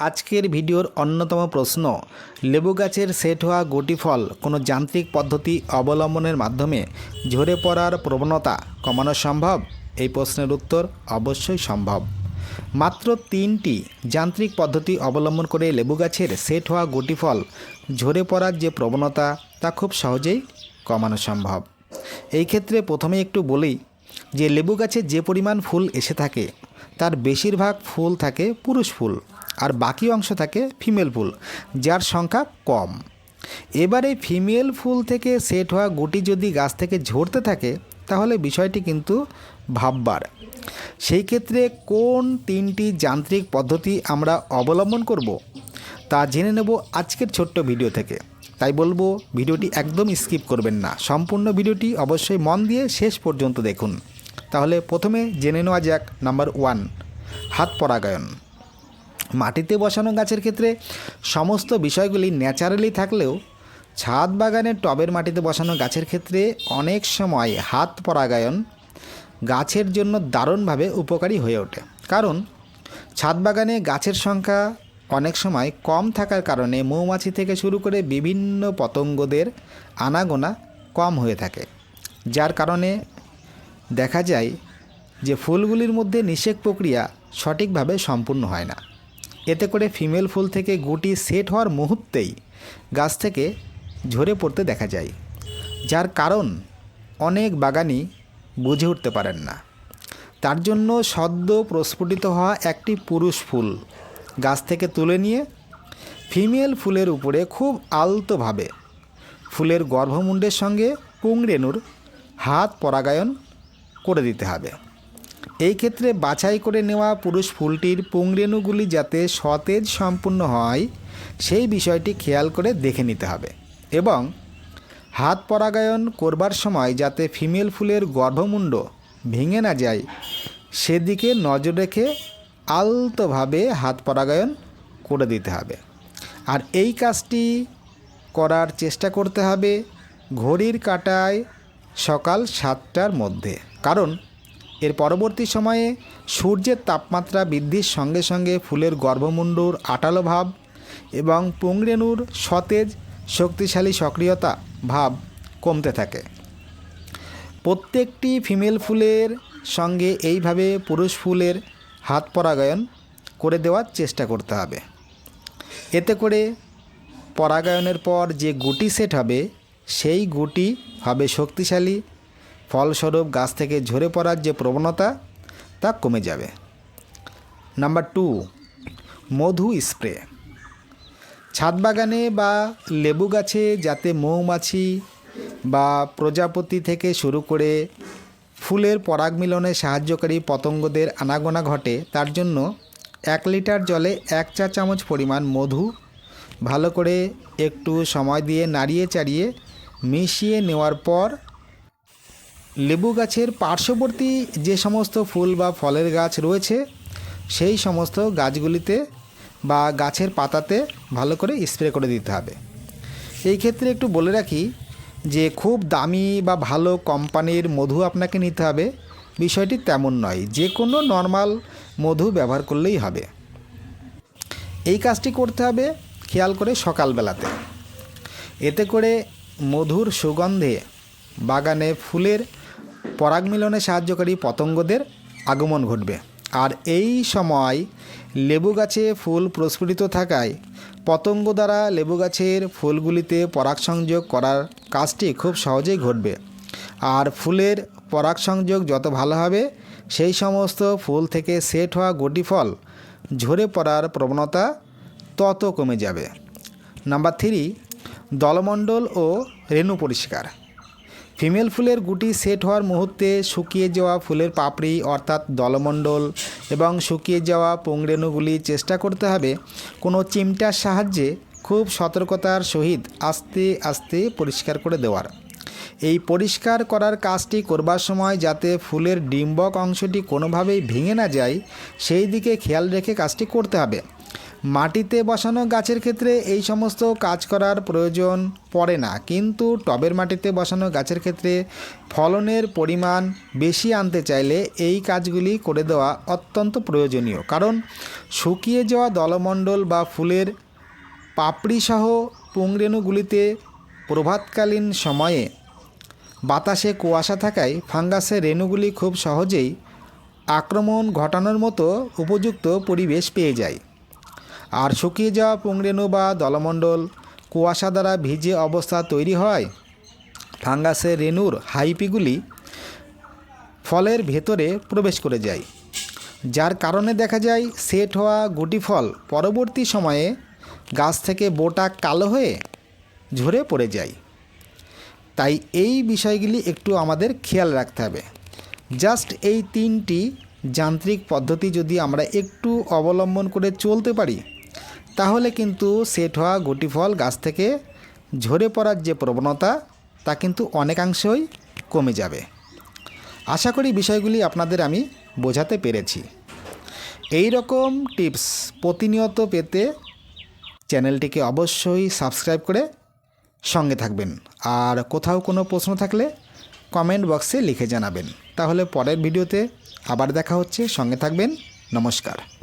আজকের ভিডিওর অন্যতম প্রশ্ন, লেবু গাছের সেট হওয়া গুটি ফল কোনো যান্ত্রিক পদ্ধতি অবলম্বনের মাধ্যমে ঝরে পড়ার প্রবণতা কমানো সম্ভব? এই প্রশ্নের উত্তর অবশ্যই সম্ভব। মাত্র তিনটি যান্ত্রিক পদ্ধতি অবলম্বন করে লেবু গাছের সেট হওয়া গুটি ফল ঝরে পড়ার যে প্রবণতা, তা খুব সহজেই কমানো সম্ভব। এই ক্ষেত্রে প্রথমে একটু বলি যে লেবু গাছে যে পরিমাণ ফুল এসে থাকে, তার বেশিরভাগ ফুল থাকে পুরুষ ফুল। আর বাকি অংশ থাকে ফিমেল ফুল, যার সংখ্যা কম। এবারে ফিমেল ফুল থেকে সেট হওয়া গুটি যদি গাছ থেকে ঝরতে থাকে, তাহলে বিষয়টি কিন্তু ভাববার। সেই ক্ষেত্রে কোন তিনটি যান্ত্রিক পদ্ধতি আমরা অবলম্বন করব, তা জেনে নেব আজকের ছোট্ট ভিডিও থেকে। তাই বলব, ভিডিওটি একদম স্কিপ করবেন না। সম্পূর্ণ ভিডিওটি অবশ্যই মন দিয়ে শেষ পর্যন্ত দেখুন। তাহলে প্রথমে জেনে নেওয়া যাক নাম্বার ওয়ান, হাত পরাগায়ন। মাটিতে বসানো গাছের ক্ষেত্রে সমস্ত বিষয়গুলি ন্যাচারালি থাকলেও ছাদ বাগানের টবের মাটিতে বসানো গাছের ক্ষেত্রে অনেক সময় হাত পরাগায়ন গাছের জন্য দারুণভাবে উপকারী হয়ে ওঠে। কারণ ছাদ বাগানে গাছের সংখ্যা অনেক সময় কম থাকার কারণে মৌমাছি থেকে শুরু করে বিভিন্ন পতঙ্গদের আনাগোনা কম হয়ে থাকে। যার কারণে দেখা যায় যে ফুলগুলির মধ্যে নিষেক প্রক্রিয়া সঠিকভাবে সম্পূর্ণ হয় না। এতে করে ফিমেল ফুল থেকে গুটি সেট হওয়ার মুহূর্তেই গাছ থেকে ঝরে পড়তে দেখা যায়, যার কারণ অনেক বাগানি বুঝে উঠতে পারেন না। তার জন্য সদ্য প্রস্ফুটিত হওয়া একটি পুরুষ ফুল গাছ থেকে তুলে নিয়ে ফিমেল ফুলের উপরে খুব আলতোভাবে ফুলের গর্ভমুণ্ডের সঙ্গে পুংরেণুর হাত পরাগায়ন করে দিতে হবে। এই ক্ষেত্রে বাছাই করে নেওয়া পুরুষ ফুলটির পুংরেণুগুলি যাতে সতেজ সম্পূর্ণ হয়, সেই বিষয়টি খেয়াল করে দেখে নিতে হবে। এবং হাত পরাগায়ন করবার সময় যাতে ফিমেল ফুলের গর্ভমুণ্ড ভেঙে না যায়, সেদিকে নজর রেখে আলতোভাবে হাত পরাগায়ন করে দিতে হবে। আর এই কাজটি করার চেষ্টা করতে হবে ঘড়ির কাটায় সকাল সাতটার মধ্যে। কারণ পরবর্তী সময়ে সূর্যের তাপমাত্রা বৃদ্ধির সঙ্গে সঙ্গে ফুলের গর্ভমুণ্ডুর আটালো ভাব এবং পুংরেণুর সতেজ, শক্তিশালী, সক্রিয়তা ভাব কমতে থাকে। প্রত্যেকটি ফিমেল ফুলের সঙ্গে এইভাবে পুরুষ ফুলের হাত পরাগায়ন করে দেওয়ার চেষ্টা করতে হবে। এতে করে পরাগায়নের পর যে গুটি সেট হবে, সেই গুটি হবে শক্তিশালী ফলস্বরূপ গাছ থেকে ঝরে পড়ার যে প্রবণতা, তা কমে যাবে। নাম্বার টু, মধু স্প্রে। ছাদ বাগানে বা লেবু গাছে যাতে মৌমাছি বা প্রজাপতি থেকে শুরু করে ফুলের পরাগ মিলনে সাহায্যকারী পতঙ্গদের আনাগোনা ঘটে, তার জন্য এক লিটার জলে এক চা চামচ পরিমাণ মধু ভালো করে একটু সময় দিয়ে নাড়িয়ে চাড়িয়ে মিশিয়ে নেওয়ার পর লেবু গাছের পার্শ্ববর্তী যে সমস্ত ফুল বা ফলের গাছ রয়েছে, সেই সমস্ত গাছগুলিতে বা গাছের পাতাতে ভালো করে স্প্রে করে দিতে হবে। এই ক্ষেত্রে একটু বলে রাখি যে, খুব দামি বা ভালো কোম্পানির মধু আপনাকে নিতে হবে। বিষয়টি তেমন নয়, যে কোনো নর্মাল মধু ব্যবহার করলেই হবে। এই কাজটি করতে হবে খেয়াল করে সকালবেলাতে। এতে করে মধুর সুগন্ধে বাগানে ফুলের পরাগ মিলনে সাহায্যকারী পতঙ্গদের আগমন ঘটবে। আর এই সময় লেবু গাছে ফুল প্রস্ফুটিত থাকায় পতঙ্গ দ্বারা লেবু গাছের ফুলগুলিতে পরাগ সংযোগ করার কাজটি খুব সহজেই ঘটবে। আর ফুলের পরাগ সংযোগ যত ভালো হবে, সেই সমস্ত ফুল থেকে সেট হওয়া গুটি ফল ঝরে পড়ার প্রবণতা তত কমে যাবে। নাম্বার থ্রি, দলমণ্ডল ও রেণু পরিষ্কার। ফিমেল ফুলের গুটি সেট হওয়ার মুহূর্তে শুকিয়ে যাওয়া ফুলের পাপড়ি, অর্থাৎ দলমণ্ডল এবং শুকিয়ে যাওয়া পুংরেণুগুলি চেষ্টা করতে হবে। কোনো চিমটার সাহায্যে খুব সতর্কতার সহিত আস্তে আস্তে পরিষ্কার করে দেওয়ার। এই পরিষ্কার করার কাজটি করবার সময় যাতে ফুলের ডিম্বক অংশটি কোনোভাবেই ভেঙে না যায়, সেই দিকে খেয়াল রেখে কাজটি করতে হবে। মাটিতে বসানো গাছের ক্ষেত্রে এই সমস্ত কাজ করার প্রয়োজন পড়ে না। কিন্তু টবের মাটিতে বসানো গাছের ক্ষেত্রে ফলনের পরিমাণ বেশি আনতে চাইলে এই কাজগুলি করে দেওয়া অত্যন্ত প্রয়োজনীয়। কারণ শুকিয়ে যাওয়া দলমণ্ডল বা ফুলের পাপড়িসহ পুংরেণুগুলিতে প্রভাতকালীন সময়ে বাতাসে কুয়াশা থাকায় ফাঙ্গাসের রেণুগুলি খুব সহজেই আক্রমণ ঘটানোর মতো উপযুক্ত পরিবেশ পেয়ে যায়। আর শুকিয়ে যাওয়া পুংরেণু বা দলমণ্ডল কুয়াশা দ্বারা ভিজে অবস্থা তৈরি হয়? ফাঙ্গাসের রেণুর হাইপিগুলি ফলের ভেতরে প্রবেশ করে যায়। যার কারণে দেখা যায় সেট হওয়া গুটি ফল পরবর্তী সময়ে গাছ থেকে বোটা কালো হয়ে ঝরে পড়ে যায়। তাই এই বিষয়গুলি একটু আমাদের খেয়াল রাখতে হবে। জাস্ট এই তিনটি যান্ত্রিক পদ্ধতি যদি আমরা একটু অবলম্বন করে চলতে পারি তাহলে কিন্তু সেট হওয়া গুটি ফল গাছ থেকে ঝরে পড়ার যে প্রবণতা, তা কিন্তু অনেকাংশই কমে যাবে। আশা করি বিষয়গুলি আপনাদের আমি বোঝাতে পেরেছি। এই রকম টিপস প্রতিনিয়ত পেতে চ্যানেলটিকে অবশ্যই সাবস্ক্রাইব করে সঙ্গে থাকবেন। আর কোথাও কোনো প্রশ্ন থাকলে কমেন্ট বক্সে লিখে জানাবেন। তাহলে পরের ভিডিওতে আবার দেখা হচ্ছে। সঙ্গে থাকবেন। নমস্কার।